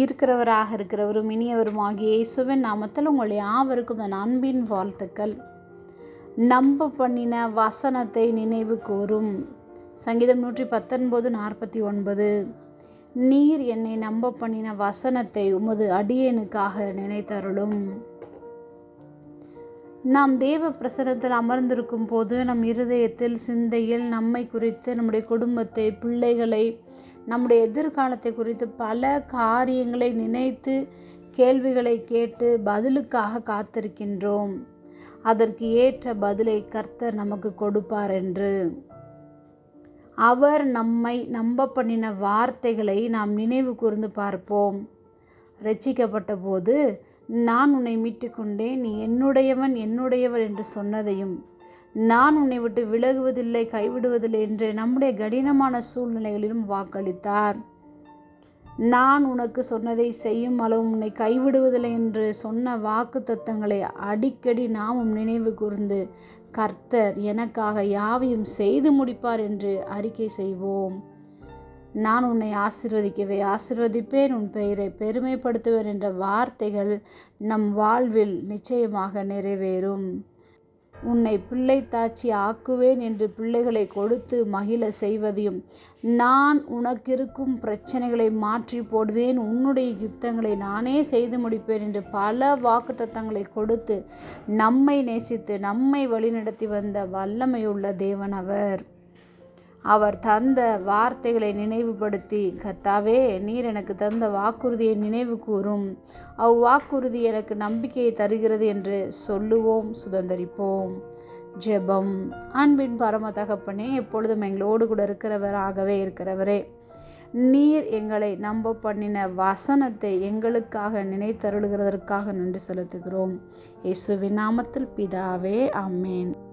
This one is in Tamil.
இருக்கிறவராக இருக்கிறவரும் இனியவரும் ஆகிய இயேசுவின் நாமத்தில் உங்கள் யாவருக்கும் என் அன்பின் வாழ்த்துக்கள். நம்ப பண்ணின வசனத்தை நினைவு கூறும். சங்கீதம் நூற்றி பத்தொன்பது நாற்பத்தி ஒன்பது. நீர் என்னை நம்ப பண்ணின வசனத்தை உமது அடியேனுக்காக நினைத்தருளும். நாம் தேவ பிரசனத்தில் அமர்ந்திருக்கும் போது நம் இருதயத்தில் சிந்தையில் நம்மை குறித்து நம்முடைய குடும்பத்தை பிள்ளைகளை நம்முடைய எதிர்காலத்தை குறித்து பல காரியங்களை நினைத்து கேள்விகளை கேட்டு பதிலுக்காக காத்திருக்கின்றோம். அதற்கு ஏற்ற பதிலை கர்த்தர் நமக்கு கொடுப்பார் என்று. அவர் நம்மை நம்ப பண்ணின வார்த்தைகளை நாம் நினைவு கூர்ந்து பார்ப்போம். ரட்சிக்கப்பட்ட போது நான் உன்னை மீட்டுக்கொண்டேன் நீ என்னுடையவன் என்னுடையவன் என்று சொன்னதையும் நான் உன்னை விட்டு விலகுவதில்லை கைவிடுவதில்லை என்று நம்முடைய கடினமான சூழ்நிலைகளிலும் வாக்களித்தார். நான் உனக்கு சொன்னதை செய்யும் அளவு உன்னை கைவிடுவதில்லை என்று சொன்ன வாக்கு தத்தங்களை அடிக்கடி நாமும் நினைவு கூர்ந்து கர்த்தர் எனக்காக யாவையும் செய்து முடிப்பார் என்று அறிக்கை செய்வோம். நான் உன்னை ஆசிர்வதிக்கவே ஆசிர்வதிப்பேன் உன் பெயரை பெருமைப்படுத்துவேன் என்ற வார்த்தைகள் நம் வாழ்வில் நிச்சயமாக நிறைவேறும். உன்னை பிள்ளை தாச்சி ஆக்குவேன் என்று பிள்ளைகளை கொடுத்து மகிழ செய்வதையும் நான் உனக்கிருக்கும் பிரச்சனைகளை மாற்றி போடுவேன் உன்னுடைய யுத்தங்களை நானே செய்து முடிப்பேன் என்று பல வாக்குத்தத்தங்களை கொடுத்து நம்மை நேசித்து நம்மை வழிநடத்தி வந்த வல்லமையுள்ள தேவன் அவர். அவர் தந்த வார்த்தைகளை நினைவுபடுத்தி கத்தாவே நீர் எனக்கு தந்த வாக்குறுதியை நினைவு கூறும். அவ்வாக்குறுதி எனக்கு நம்பிக்கையை தருகிறது என்று சொல்லுவோம் சுதந்திரிப்போம். ஜெபம். அன்பின் பரம தகப்பனே எப்பொழுதும் எங்களோடு கூட இருக்கிறவராகவே இருக்கிறவரே நீர் எங்களை நம்ப பண்ணின வசனத்தை எங்களுக்காக நினைத்தருளுகிறதற்காக நன்றி செலுத்துகிறோம். இயேசுவின் நாமத்தில் பிதாவே அம்மேன்